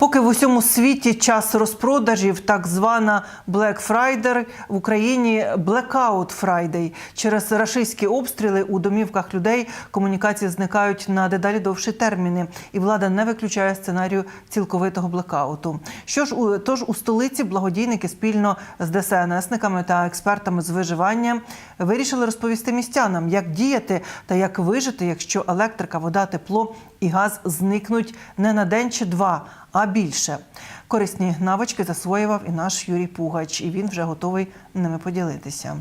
Поки в усьому світі час розпродажів, так звана Black Friday, в Україні Blackout Friday. Через рашистські обстріли у домівках людей комунікації зникають на дедалі довші терміни, і влада не виключає сценарію цілковитого блекауту. Що ж, у- тож у столиці благодійники спільно з ДСНСниками та експертами з виживання вирішили розповісти містянам, як діяти та як вижити, якщо електрика, вода, тепло і газ зникнуть не на день чи два, а більше. Корисні навички засвоював і наш Юрій Пугач, і він вже готовий ними поділитися.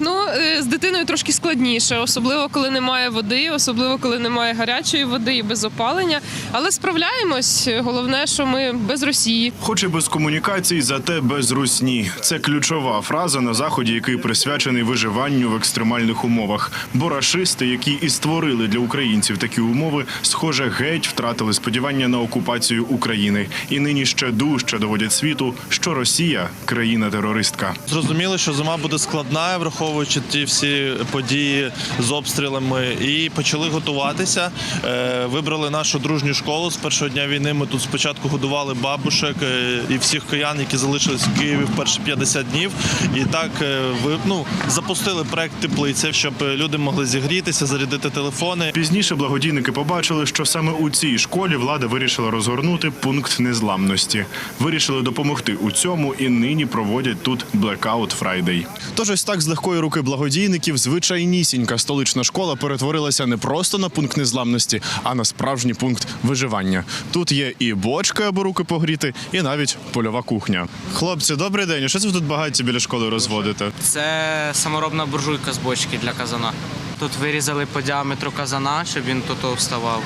Ну, е, з дитиною трошки складніше, особливо коли немає води, особливо коли немає гарячої води і без опалення. Але справляємось. Головне, що ми без Росії. Хоч і без комунікацій, зате без русні. Це ключова фраза на заході, який присвячений виживанню в екстремальних умовах. Бо рашисти, які і створили для українців такі умови, схоже, геть втратили сподівання на окупацію України. І нині ще дужче доводять світу, що Росія країна-терористка. Зрозуміли, що зима буде складна, враховуючи ті всі події з обстрілами, і почали готуватися. Е, Вибрали нашу дружню школу з першого дня війни. Ми тут спочатку годували бабушек е, і всіх киян, які залишились в Києві в перші 50 днів. І так е, ви ну запустили проект теплиця, щоб люди могли зігрітися, зарядити телефони. Пізніше благодійники побачили, що саме у цій школі влада вирішила розгорнути пункт незламності. Вирішили допомогти у цьому і нині проводять тут Blackout Friday. Тож ось так з легкої руки благодійників звичайнісінька столична школа перетворилася не просто на пункт незламності, а на справжній пункт виживання. Тут є і бочка, аби руки погріти, і навіть польова кухня. Хлопці, добрий день. Що це ви тут багаття біля школи розводите? Це саморобна буржуйка з бочки для казана. Тут вирізали по діаметру казана, щоб він тут вставав.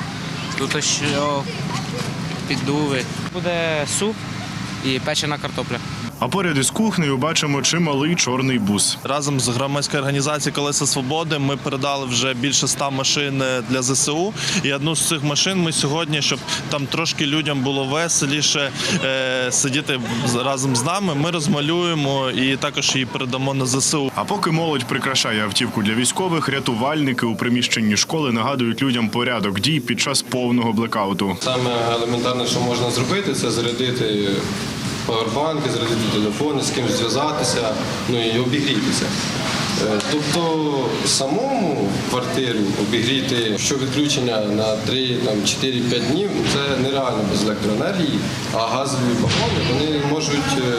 Тут що піддуви. Буде суп і печена картопля. А поряд із кухнею бачимо чималий чорний бус. Разом з громадською організацією Колеса Свободи ми передали вже більше ста машин е, для ЗСУ. І одну з цих машин ми сьогодні, щоб там трошки людям було веселіше е, сидіти разом з нами. Ми розмалюємо і також її передамо на ЗСУ. А поки молодь прикрашає автівку для військових, рятувальники у приміщенні школи нагадують людям порядок дій під час повного блекауту. Саме елементарне, що можна зробити, це зарядити павербанки, зарядити телефони, з кимось зв'язатися, ну і обігрітися. Е, Тобто самому квартиру обігріти, що відключення на 3, там, 4-5 днів, ну, це нереально без електроенергії, а газові балони вони можуть е,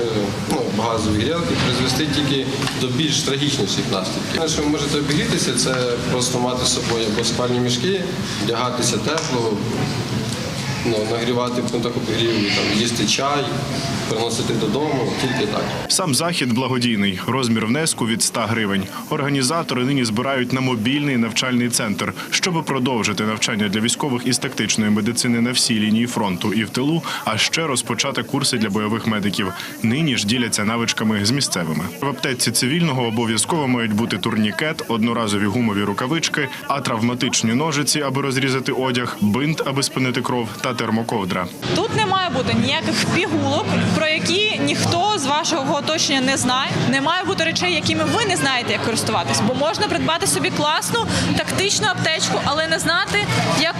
ну, газові грілки призвести тільки до більш трагічніших наслідків. Що ви можете обігрітися, це просто мати з собою або спальні мішки, вдягатися тепло, ну, нагрівати пунктах обігріву, там, їсти чай, приносити додому, тільки так. Сам захід благодійний, розмір внеску від 100 гривень. Організатори нині збирають на мобільний навчальний центр, щоб продовжити навчання для військових із тактичної медицини на всій лінії фронту і в тилу, а ще розпочати курси для бойових медиків. Нині ж діляться навичками з місцевими. В аптеці цивільного обов'язково мають бути турнікет, одноразові гумові рукавички, а травматичні ножиці, аби розрізати одяг, бинт, аби спинити кров, та термоковдра. Тут не має бути ніяких пігулок, про які ніхто з вашого оточення не знає. Не має бути речей, якими ви не знаєте, як користуватись. Бо можна придбати собі класну тактичну аптечку, але не знати,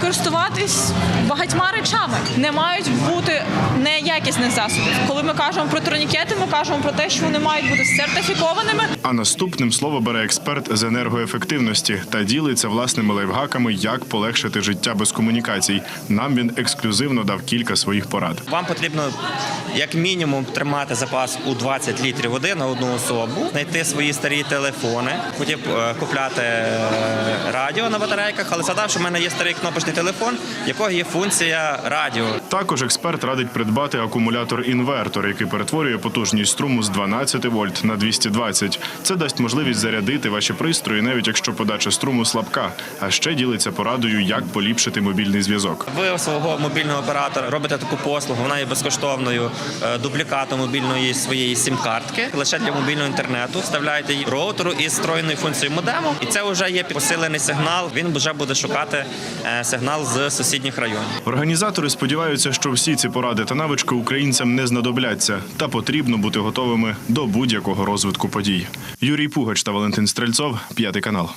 користуватись багатьма речами. Не мають бути неякісних засобів. Коли ми кажемо про турнікети, ми кажемо про те, що вони мають бути сертифікованими. А наступним слово бере експерт з енергоефективності та ділиться власними лайфхаками, як полегшити життя без комунікацій. Нам він ексклюзивно дав кілька своїх порад. Вам потрібно як мінімум тримати запас у 20 літрів води на одну особу, знайти свої старі телефони. Хотів е, купляти е, радіо на батарейках, але згадав, що в мене є старий кнопочний телефон, якого є функція радіо. Також експерт радить придбати акумулятор-інвертор, який перетворює потужність струму з 12 вольт на 220. Це дасть можливість зарядити ваші пристрої, навіть якщо подача струму слабка. А ще ділиться порадою, як поліпшити мобільний зв'язок. Ви у свого мобільного оператора робите таку послугу, вона є безкоштовною е, дублікатом мобільної своєї сім-картки лише для мобільного інтернету. Вставляєте її роутеру із встроєною функцією модему, і це вже є посилений сигнал. Він вже буде шукати е, сигнал з сусідніх районів. Організатори сподіваються, що всі ці поради та навички українцям не знадобляться, та потрібно бути готовими до будь-якого розвитку подій. Юрій Пугач та Валентин Стрельцов, п'ятий канал.